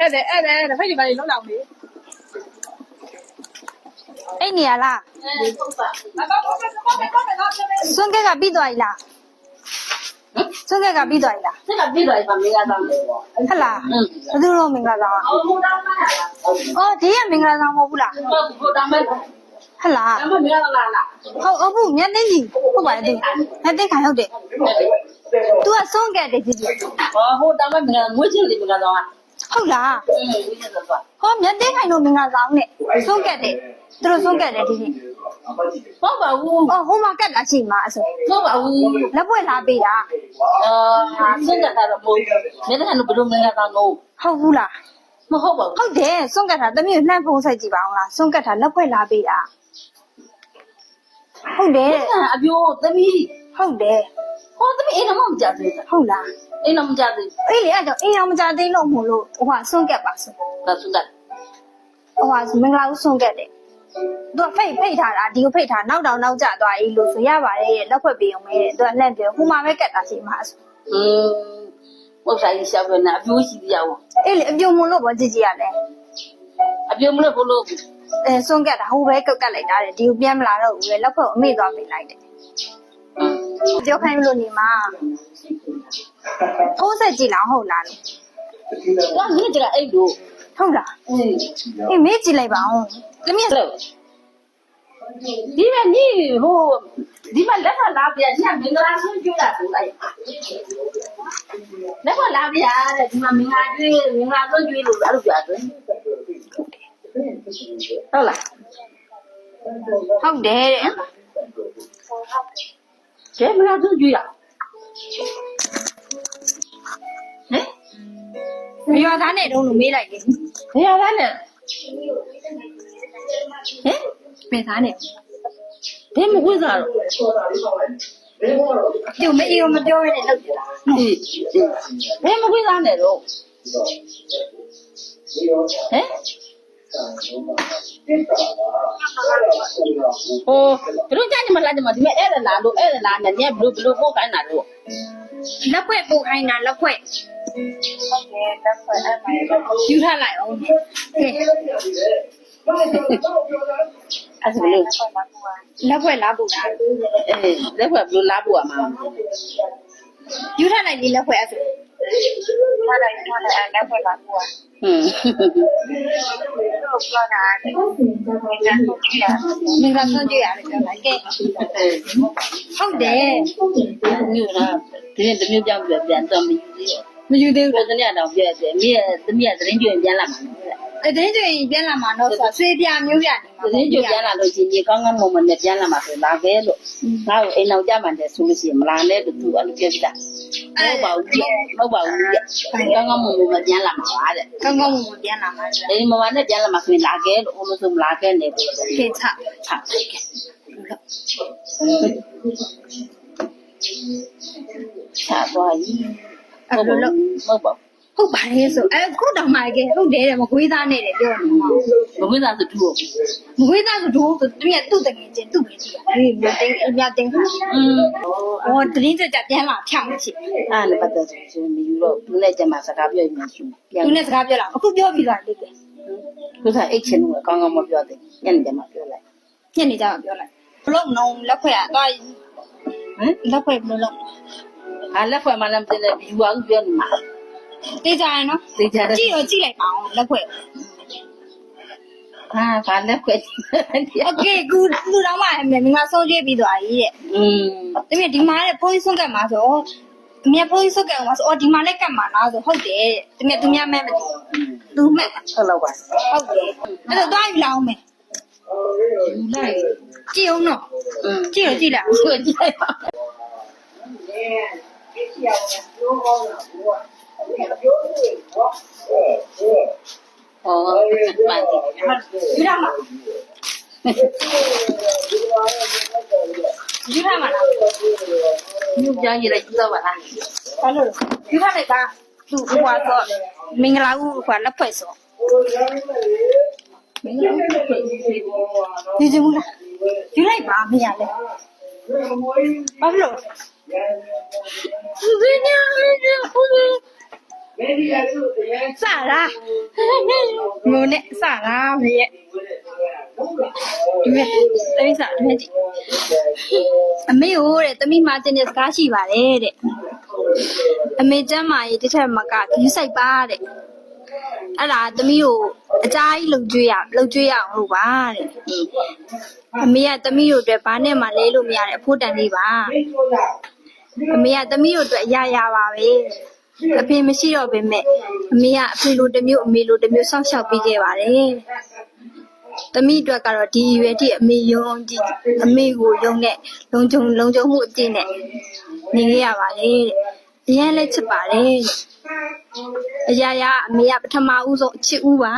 အဲ့ဒါအဲ့ဒါတဖက်ကြီးပါလေလုံးလောင်လေအဲ့နေရလားအဲပုတ်ပါအကောက်ပုတ်ပါပုတ်ပါပုတ်ပါတော့ပြန်မယ်ဆွန်းကက်ကပြီးသွားပြီလားဆွန်းကက်ကပြီးသွားပြီလားဆက်ကပြီးသွားပြီပါမင်္ဂလာဆောင်လေပေါ့ဟုတ်လားဘယ်သူတော့မင်္ဂလာဆောင်อ่ะအော်ဟိုတောင်းမလားအော်ဒီကမင်္ဂလာဆောင်မဟုတ်ဘူးလားဟိုတောင်းမလားဟုတ်လားအမမရလာလားဟုတ်အဘုမျက်နှာကြီးဟုတ်ပါတယ်ဒီငါတက်ခါရောက်တယ် तू ကဆုံးခဲ့တယ်ကြည့်ကြည့်ဟောဟိုတာမငါငွေချင်းလေးမကတော့ ဟုတ်လားဟောမြတ်သိခိုင်တို့မင်္ဂလာဆောင်နဲ့ဆုံးကတ်တယ်သူတို့ဆုံးကတ်တယ်ဒီနေ့ဟုတ်ပါဘူးအော်ဟိုမှာကတ်လာရှိမှာအစဟုတ်ပါဘူးလက်ပွက်လာပေးတာအာဆုံးကတ်တာတော့မဟုတ်မြတ်သိခိုင်တို့ဘယ်လိုမင်္ဂလာဆောင်လို့ဟုတ်ဘူးလားမဟုတ်ပါဘူးဟုတ်တယ်ဆုံးကတ်တာတမီးလှမ်းဖုံးဆိုင်ကြည့်ပါအောင်လားဆုံးကတ်တာလက်ပွက်လာပေးတာဟုတ်တယ်အပြိုးတမီးဟုတ်တယ် ဟောသမီးအိမ်တော့မကြသေးဘူးဟုတ်လား။အိမ်တော့မကြသေးအေးလေအဲ့တော့အိမ်အောင်မကြသေးလို့မို့လို့ဟိုကစွန့်ကက်ပါဆိုဘူး။ဒါဆိုတော့ဟိုကမင်္ဂလာဦးစွန့်ကက်တယ်သူကဖိတ်ဖိတ်ထားတာဒီကိုဖိတ်ထားနောက်တောင်နောက်ကျသွားအေးလို့ဆိုရပါတယ်ရဲ့လက်ဖွက်ပေးအောင်မဲတဲ့သူကလှမ်းပြောဟိုမှာပဲကက်တာရှိမှာဆိုอืมဥစ္စာကြီးရှောက်ပြန်တာအပြိုရှိသေးရအောင်အေးလေအပြုံမလို့ပေါ့ကြည့်ကြည့်ရလဲအပြိုမလို့ဘလို့အဲစွန့်ကက်တာဟိုပဲကက်ကက်လိုက်တာတဲ့ဒီကိုပြန်မလာတော့ဘူးလေလက်ဖွက်ကိုအမေ့သွားပေးလိုက်တယ် ပြောခိုင်းမလို့နေမှာဖုံးဆက်ကြည့်လားဟုတ်လားလို့ကမင်းကြအိတ်တို့ဟုတ်လားอืมအေးမေးကြည့်လိုက်ပါဦးတမီးဆိုဒီမနီဟိုဒီမလက်ဖလာပြညမင်္ဂလာဆွကျွတာတူလိုက်လက်ဖလာပြတဲ့ဒီမမင်္ဂလာကျွေးမင်္ဂလာဆွကျွေးလို့အဲ့လိုပြတယ်ဟုတ်လားဟုတ်တယ်တဲ့ ကျဲမင်္ဂလာဆွကျွေးရဟဲ့ရွာသားနဲ့တုံးလို့မေးလိုက်တယ်ဘယ်ရလဲနဲ့ဟဲ့ဘယ်သားနဲ့ဘယ်မကွေးစားတော့ဒီမအေးမပြောရနဲ့လောက်ကြတာအေးဘယ်မကွေးစားနဲ့တော့ဟဲ့ ဟိုဘလို့ကြာနေမလားဒီမှာဒီမဲ့အဲ့ဒါလားလို့အဲ့ဒါလားနဲ့ညဘလို့ဘလို့ပို့ခိုင်းတာလို့လက်ဖွဲ့ပို့ခိုင်းတာလက်ဖွဲ့ယူထားလိုက်အောင်ကဲအဲ့ဒါလို့လက်ဖွဲ့လာပို့တာအေးလက်ဖွဲ့ဘလို့လားပို့ရမှာယူထားလိုက်ဒီလက်ဖွဲ့အဲ့ ဆိုထားလိုက်ထားလိုက်အဲ့လက်ဖွဲ့လာကွာဟွန်းတော့ပြောတာလေငါတို့ကြည့်ရမင်္ဂလာဆွန့်ကြရတယ်ပြောလိုက်ကဲဟုတ်တယ်မြို့လားဒီနေ့တမျိုးကြောင်းပြပြန်တော့မယူသေးဘူး မယူသေးဘူးဘယ်တနေ့တော့ပြည့်တယ်မိရဲ့သမီးကသတင်းကျွင်ပြန်လာမှာလေအတင်းကျွင်ပြန်လာမှာတော့ဆိုဆွေးပြမျိုးပြနေမှာသတင်းကျွင်ပြန်လာလို့ချင်းကြီးကောင်းကောင်းမွန်မွန်နဲ့ပြန်လာမှာဆိုလာခဲ့လို့ငါ့ကိုအိမ်အောင်ကြမှန်တယ်ဆိုလို့ရှိရင်မလာနဲ့လို့သူအဲ့လိုပြောပြတာမဟုတ်ပါဘူးပြမဟုတ်ပါဘူးပြကောင်းကောင်းမွန်မွန်နဲ့ပြန်လာမှာပါတဲ့ကောင်းကောင်းမွန်မွန်ပြန်လာမှာအိမ်မမနဲ့ပြန်လာမှာဆိုရင်လာခဲ့လို့အမဆုံးမလာခဲ့နဲ့လို့ခေချဟာချာသွားကြီး အဲ့လိုလို့ဟုတ်ပါဟုတ်ပါလေဆိုအဲခုတောင်မှကဲဟုတ်တယ်တဲ့မကွေးသားနဲ့တဲ့ပြောနေမှာဘူးဘယ်မှာသာသူ့မကွေးသားဆိုတော့သူကသူ့တကယ်ချင်းသူ့ပဲကြည့်တာဒီမတင်အမြတင်ခါอืมဟောတရင်ကြကြပြန်လာဖြောင်းချစ်အဲ့လည်းပတ်သက်ဆိုမယူတော့သူနဲ့ကျမစကားပြောရင်မရှိဘူးပြန်သူနဲ့စကားပြောလာအခုပြောပြီးသွားတယ်ကဲသူကအိတ်ချင်လို့ကောင်းကောင်းမပြောသေးညနေကျမှပြောလိုက်ညနေကျမှပြောလိုက်ဘလို့နုံလက်ခွဲကတော့ဟမ်လက်ခွဲဘလို့လုံး ဟာလက်ဖွဲ့မှလည်းမသိနဲ့ယူအောင်ပြောနေမှာ တေးကြရင်နော် သိကြတယ် ကြည့်တော့ကြည့်လိုက်ပါအောင်လက်ခွဲ ဟာဘာလက်ဖွဲ့ โอเคကူလူတော်မှမင်းကဆုံးပြေးပြီးသွားပြီတဲ့ อืม တမီးဒီမှာတဲ့ဖုန်းကြီးဆုံးကတ်မှာဆိုအမေဖုန်းကြီးဆုံးကတ်မှာဆိုအော်ဒီမှာလည်းကတ်မှာလားဆိုဟုတ်တယ်တမီးသူများမဲ့မသိသူမဲ့ ဟုတ်တော့ပါ ဟုတ်တယ်အဲ့တော့တွားယူလာအောင်မယ် ယူလိုက် ကြည့်အောင်နော် อืม ကြည့်ရကြည့်လိုက် ဆွကြည့်လိုက်ပါ ဟောပါတိယူထားမှာယူထားမှာလားညူကြရေးလိုက်ကြည့်တော့ပါလားဘာလို့လဲယူထားလိုက်ကသူ့ဟိုဆိုမင်္ဂလာဦးဟိုလက်ဖွဲ့ဆိုမင်းတို့ဖြစ်ဖြစ်ယူချင်ဘူးလားယူလိုက်ပါမရလဲဘာလို့သူကညာလေးဟုတ်တယ် စတာငိုနဲ့စတာမေရဲ့ဒီမဲ့တမိစဒီမဲ့ကြည့်အမေဟိုတဲ့တမိမတင်တဲ့စကားရှိပါတယ်တဲ့အမေကျမ်းမာရေးတစ်ထက်မကဂီးဆိုင်ပါတဲ့အဲ့ဒါတမိကိုအကြိုင်းလုံကျွေးရလုံကျွေးရအောင်လို့ပါတဲ့အမေကတမိတို့အတွက်ဘာနဲ့မှလဲလို့မရတဲ့အဖို့တန်လေးပါ အမေကတမိတို့အတွက်အရာရာပါပဲအဖေမရှိတော့ပေမဲ့အမေကအဖေလိုတစ်မျိုးအမေလိုတစ်မျိုးစောင့်ရှောက်ပေးခဲ့ပါတယ်သမီးအတွက်ကတော့ဒီရွယ်ထိအမေယုံကြည်အမေကိုယုံနဲ့လုံခြုံလုံခြုံမှုအပြည့်နဲ့နေခဲ့ရပါတယ်တဲ့အရင်လည်းချစ်ပါတယ်တဲ့အရာရာအမေကပထမဦးဆုံးအချစ်ဦးပါ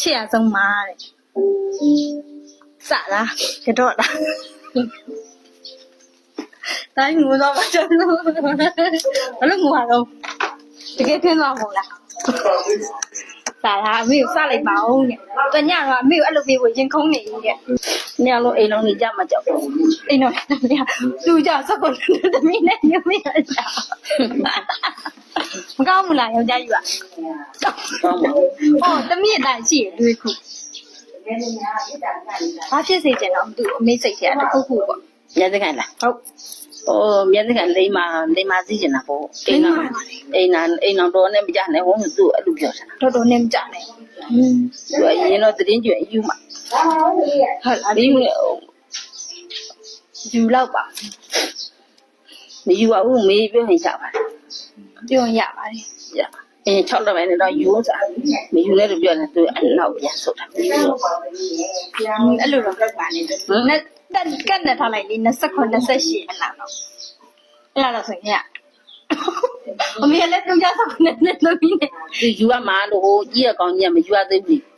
ချစ်ရဆုံးပါတဲ့စလားကြတော့လား တိုင်းငိုတော့မကျွန်တော်ဘလို့ငိုရတော့တကယ်ခင်းသွားမို့လားစာလားအမေကိုစလိုက်ပါဦးတဲ့တညတော့အမေကိုအဲ့လိုပြေဖို့ရင်ခုံးနေကြီးတဲ့။နေလုံးအိမ်လုံးကြီးကြမှာကြောက်တော့အိမ်တော့တမီးသူကြောင့်စကုတ်တမီးနဲ့ညမရကြမကောင်းဘူးလားယောက်ျားကြီးက။ကောင်းပါဘူးဟောတမီးအတိုင်းရှိရတွေ့ခုဘာဖြစ်စေချင်တော့သူအမေစိတ်ထဲတခုခုပေါ့။မျက်စိခိုင်လားဟုတ်။ အိုးမျက်စိခိုင်လိမ့်မာလိမ္မာစီးကျင်တာပေါ့။အိမ်နာအိမ်နာအိမ်နာတော့နဲ့မကြနဲ့ဟောသူ့အဲ့လိုပြောစမ်းတော်တော်နဲ့မကြနဲ့။သူကရင်တော့တင်းကျွင်အယူမှာဟုတ်လားဒီလိုယူလောက်ပါမယူပါဘူးမေးပြောရင်ချပါလားပြောရင်ရပါတယ်။ရ။အင်း6တော့ပဲနဲ့တော့ယူစားမယူနဲ့လို့ပြောရင်သူအဲ့နောက်ပြန်ဆုတ်တာအဲ့လိုတော့လောက်ပါနဲ့နဲ့ တက်ကတ်နဲ့ထားလိုက်လေ29 28အလားတော့အဲ့ဒါတော့ဆိုရင်ရအမေလည်းသူကြဆောက်နေနေသမီးနဲ့သူယူရမှာလို့ဟိုကြီးရကောင်ကြီးကမယူရသေးဘူး။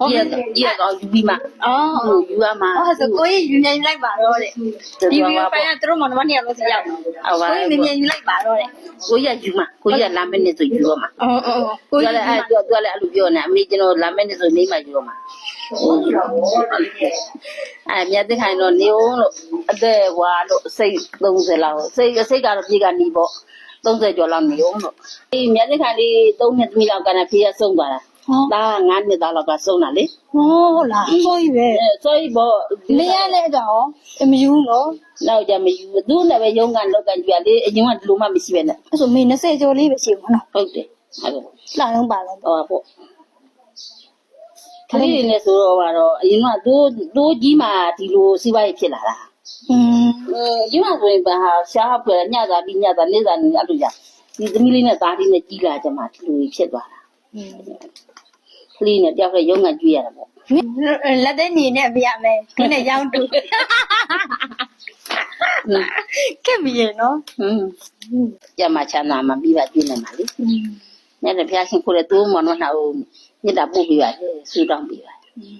ကြီးရကြီးရကောင်ယူပြီးမှအော်ဟိုယူရမှာအော်ဆိုကိုကြီးယူနေလိုက်ပါတော့တဲ့ဒီဗီဒီယိုဖိုင်ကသူတို့မနမနေရလို့စီရောက်ကိုကြီးမြင်မြင်ယူလိုက်ပါတော့တဲ့ကိုကြီးကယူမှာကိုကြီးကလာမယ့်နေ့ဆိုယူရမှာအော်အော်ကိုကိုကြီးကြီးကလည်းအဲ့ပြောပြောလည်းအဲ့လိုပြောနေအမေကျွန်တော်လာမယ့်နေ့ဆိုနေမှယူရမှာ အဲ့မြတ်တဲ့ခိုင်တော့နေအောင်လို့အသက်ဟွာလို့စိတ်30လောက်စိတ်စိတ်ကတော့ပြေကနေပေါ့30ကျော်လောက်နေအောင်လို့အေးမြတ်တဲ့ခိုင်လေး3နှစ်သမီးလောက်ကလည်းဖေးရဆုံးသွားတာဟောဒါ9နှစ်သားလောက်ကဆုံးတာလေဟောလားကိုကြီးပဲအဲဆိုရင်ပေါ့မင်းရလည်းတော့မယူနော်နောက်ကြမယူသူနဲ့ပဲရုံးကန်လောက်ကကြွရလေအရင်ကဒီလိုမှမရှိပဲနဲ့အဲ့ဆိုမင်း20ကျော်လေးပဲရှိမှာနော်ဟုတ်တယ်ဟုတ်တယ်လာတော့ပါတော့ဟောပေါ့ ကလေးတွေနဲ့ဆိုတော့ကတော့အရင်ကသူသူကြီးမှဒီလိုစီးပွားရေးဖြစ်လာတာอืมအင်းကြီးမှဆိုရင်ဘာရှားဖွယ်ညတာပြီးညတာနေ့စာနေအဲ့လိုကြဒီသမီးလေးနဲ့သားလေးနဲ့ကြီးလာကြမှာဒီလိုဖြစ်သွားတာကလေးနဲ့တယောက်တည်းရုံးကန်ကြွရတာပေါ့လက်သေးနေနဲ့ပြရမယ်ဒီနဲ့ရောင်းတူကဲမရနော်ဟင်းကြမှာချမ်းသာမှာပြီးပါပြင်းနေမှာလေညတဲ့ဖျားရှင်ကိုလည်းသူ့မောင်နှောက် ညတာပို့ပြီးပါဆူတောင်းပြီးပါဒီ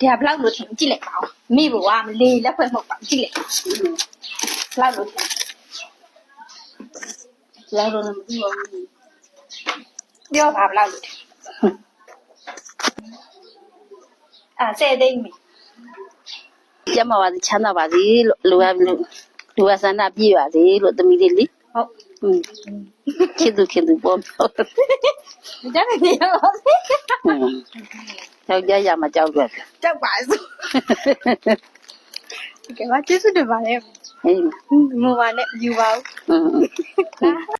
ကဘလောက်လို့ထင်ကြည့်လိုက်ပါဦးမိဘကမလေးလက်ဖွဲ့မဟုတ်ပါကြည့်လိုက်ဘလောက်လို့ထင်ကျောင်းတော်မပြီးပါဘူးပြောပါဘလောက်လို့ထင်အာဆယ်သိမ့်ပြီကျမပါစေချမ်းသာပါစေလို့လူရလူလူရဆန္ဒပြည့်ပါစေလို့သမီးလေးလေး ဟုတ်ချစ်သူခင်သူပေါ့ပြောကြတယ်နေရောယောက်ျားရမှာကြောက်တယ်ကြောက်ပါစို့ကဲပါကျေးဇူးတင်ပါတယ်ဟေးမူပါနဲ့ယူပါဦး